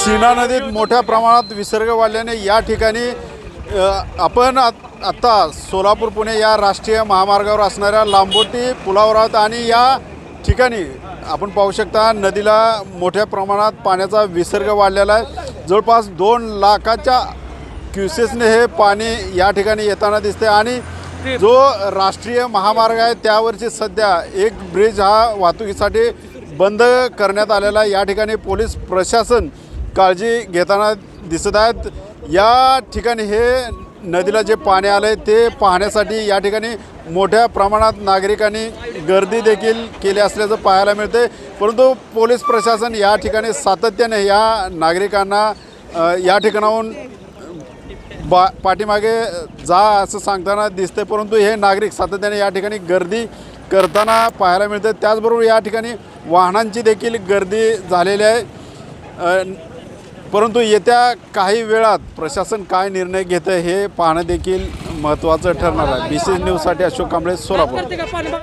सीना नदीत मोठ्या प्रमाणात विसर्ग वाढल्याने या ठिकाणी आपण आत- आत्ता सोलापूर पुणे या राष्ट्रीय महामार्गावर असणाऱ्या लांबोटी पुलावर आहोत आणि या ठिकाणी आपण पाहू शकता नदीला मोठ्या प्रमाणात पाण्याचा विसर्ग वाढलेला आहे. जवळपास दोन लाखाच्या क्युसेसने हे पाणी या ठिकाणी येताना दिसते आणि जो राष्ट्रीय महामार्ग आहे त्यावरची सध्या एक ब्रिज हा वाहतुकीसाठी बंद करण्यात आलेला आहे. या ठिकाणी पोलीस प्रशासन काळजी घेताना दिसत आहेत. या ठिकाणी हे नदीला जे पाणी आलं आहे ते पाहण्यासाठी या ठिकाणी मोठ्या प्रमाणात नागरिकांनी गर्दी देखील केली असल्याचं पाहायला मिळते परंतु पोलीस प्रशासन या ठिकाणी सातत्याने या नागरिकांना या ठिकाणाहून बा पाठीमागे जा असं सांगताना दिसते परंतु हे नागरिक सातत्याने या ठिकाणी गर्दी करताना पाहायला मिळते त्याचबरोबर या ठिकाणी वाहनांची देखील गर्दी झालेली आहे. परंतु येत्या काही वेळात प्रशासन काय निर्णय घेतं हे पाहणं देखील महत्त्वाचं ठरणार आहे. बी सी न्यूजसाठी अशोक कांबळे सोलापूर.